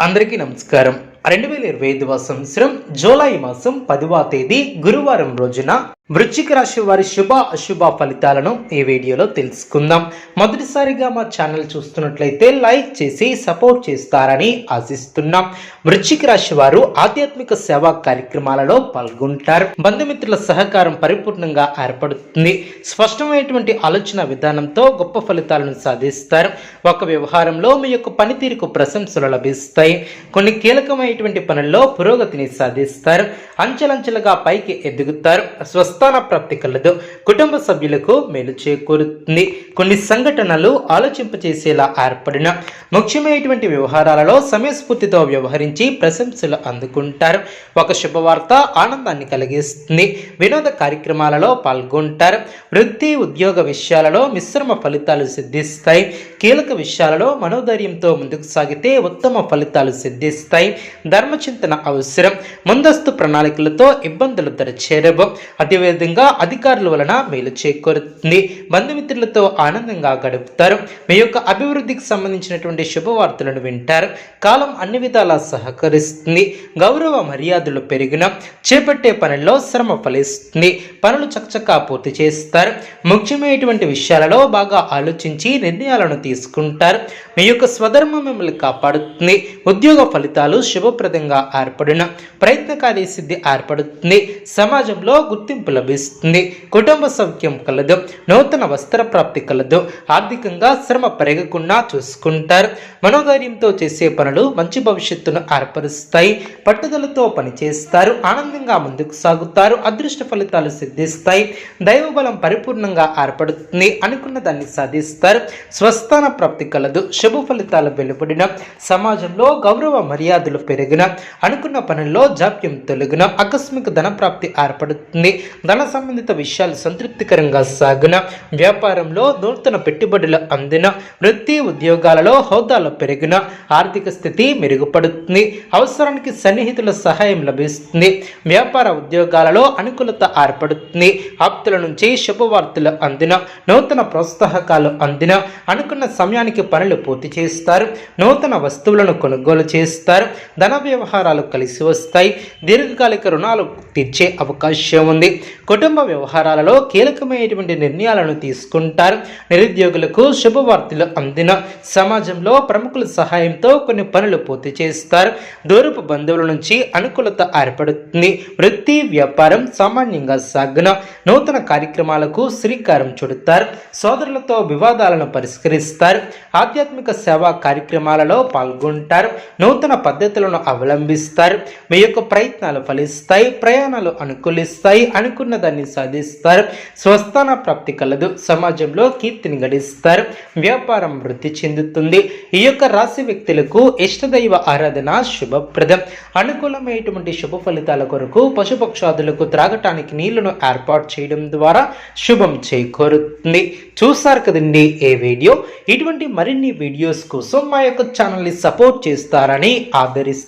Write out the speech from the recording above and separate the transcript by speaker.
Speaker 1: అందరికీ నమస్కారం. రెండు వేల ఇరవై ఐదవ సంవత్సరం జూలై మాసం పదివ తేదీ గురువారం రోజున వృశ్చిక రాశి వారి శుభ అశుభ ఫలితాలను ఈ వీడియోలో తెలుసుకుందాం. మొదటిసారిగా మా ఛానల్ చూస్తున్నట్లయితే లైక్ చేసి సపోర్ట్ చేస్తారని ఆశిస్తున్నాం. వృశ్చిక రాశి వారు ఆధ్యాత్మిక సేవా కార్యక్రమాలలో పాల్గొంటారు. బంధుమిత్రుల సహకారం పరిపూర్ణంగా ఏర్పడుతుంది. స్పష్టమైనటువంటి ఆలోచన విధానంతో గొప్ప ఫలితాలను సాధిస్తారు. ఒక వ్యవహారంలో మీ యొక్క పనితీరుకు ప్రశంసలు లభిస్తాయి. కొన్ని కీలకమైనటువంటి పనుల్లో పురోగతిని సాధిస్తారు. అంచెలంచెలుగా పైకి ఎదుగుతారు. స్వస్థాన ప్రాప్తి కలదు. కుటుంబ సభ్యులకు మేలు చేకూరుతుంది. కొన్ని సంఘటనలు ఆలోచింపచేసేలా ఏర్పడిన ముఖ్యమైనటువంటి వ్యవహారాలలో సమయస్ఫూర్తితో వ్యవహరించి ప్రశంసలు అందుకుంటారు. ఒక శుభవార్త ఆనందాన్ని కలిగిస్తుంది. వినోద కార్యక్రమాలలో పాల్గొంటారు. వృత్తి ఉద్యోగ విషయాలలో మిశ్రమ ఫలితాలు సిద్ధిస్తాయి. కీలక విషయాలలో మనోధైర్యంతో ముందుకు సాగితే ఉత్తమ ఫలితాలు సిద్ధిస్తాయి. ధర్మచింతన అవసరం. ముందస్తు ప్రణాళికలతో ఇబ్బందులు తెరచేరవు విధంగా అధికారుల వలన మేలు చేకూరుతుంది. బంధుమిత్రులతో ఆనందంగా గడుపుతారు. మీ యొక్క అభివృద్ధికి సంబంధించినటువంటి శుభవార్తలను వింటారు. కాలం అన్ని విధాలా సహకరిస్తుంది. గౌరవ మర్యాదలు పెరిగిన చేపట్టే పనుల్లో శ్రమ ఫలిస్తుంది. పనులు చకచకా పూర్తి చేస్తారు. ముఖ్యమైనటువంటి విషయాలలో బాగా ఆలోచించి నిర్ణయాలను తీసుకుంటారు. మీ యొక్క స్వధర్మం మిమ్మల్ని కాపాడుతుంది. ఉద్యోగ ఫలితాలు శుభప్రదంగా ఏర్పడిన ప్రయత్నకారి సిద్ధి ఏర్పడుతుంది. సమాజంలో గుర్తింపు లభిస్తుంది. కుటుంబ సౌఖ్యం కలదు నూతన వస్త్ర ప్రాప్తి కలదు ఆర్థికంగా శ్రమ పెరగకుండా చూసుకుంటారు. మనోధైర్యంతో చేసే పనులు మంచి భవిష్యత్తును ఏర్పరుస్తాయి. పట్టుదలతో పనిచేస్తారు ఆనందంగా ముందుకు సాగుతారు అదృష్ట ఫలితాలు సిద్ధిస్తాయి. దైవబలం పరిపూర్ణంగా ఏర్పడుతుంది అనుకున్న దాన్ని సాధిస్తారు. స్వస్థాన ప్రాప్తి కలదు శుభ ఫలితాలు వెలువడిన సమాజంలో గౌరవ మర్యాదలు పెరిగిన అనుకున్న పనుల్లో జాప్యం తొలగిన ఆకస్మిక ధన ప్రాప్తి ఏర్పడుతుంది. ధన సంబంధిత విషయాలు సంతృప్తికరంగా సాగిన వ్యాపారంలో నూతన పెట్టుబడులు అందిన వృత్తి ఉద్యోగాలలో హోదాలు పెరిగిన ఆర్థిక స్థితి మెరుగుపడుతుంది. అవసరానికి సన్నిహితుల సహాయం లభిస్తుంది. వ్యాపార ఉద్యోగాలలో అనుకూలత ఏర్పడుతుంది. ఆప్తుల నుంచి శుభవార్తలు అందిన నూతన ప్రోత్సాహకాలు అందిన అనుకున్న సమయానికి పనులు పూర్తి చేస్తారు. నూతన వస్తువులను కొనుగోలు చేస్తారు. ధన వ్యవహారాలు కలిసి వస్తాయి. దీర్ఘకాలిక రుణాలు తీర్చే అవకాశం ఉంది. కుటుంబ వ్యవహారాలలో కీలకమైనటువంటి నిర్ణయాలను తీసుకుంటారు. నిరుద్యోగులకు శుభవార్తలు అందిన సమాజంలో ప్రముఖుల సహాయంతో కొన్ని పనులు పూర్తి చేస్తారు. దూరపు బంధువుల నుంచి అనుకూలత ఏర్పడుతుంది. వృత్తి వ్యాపారం సామాన్యంగా సాగున నూతన కార్యక్రమాలకు శ్రీకారం చుడతారు. సోదరులతో వివాదాలను పరిష్కరిస్తారు. ఆధ్యాత్మిక సేవా కార్యక్రమాలలో పాల్గొంటారు. నూతన పద్ధతులను అవలంబిస్తారు. మీ యొక్క ప్రయత్నాలు ఫలిస్తాయి. ప్రయాణాలు అనుకూలిస్తాయి. అనుకున్న దాన్ని సాధిస్తారు. స్వస్థాన ప్రాప్తి కలదు. సమాజంలో కీర్తిని గడిస్తారు. వ్యాపారం వృద్ధి చెందుతుంది. ఈ యొక్క రాశి వ్యక్తులకు ఇష్టదైవ ఆరాధన శుభప్రదం. అనుకూలమైనటువంటి శుభ ఫలితాల కొరకు పశుపక్షాదులకు త్రాగటానికి నీళ్ళను ఏర్పాటు చేయడం ద్వారా శుభం చేకూరుతుంది. చూసారు కదండి ఏ వీడియో? ఇటువంటి మరిన్ని వీడియోస్ కోసం మా యొక్క ఛానల్ని సపోర్ట్ చేస్తారని ఆదరిస్తారు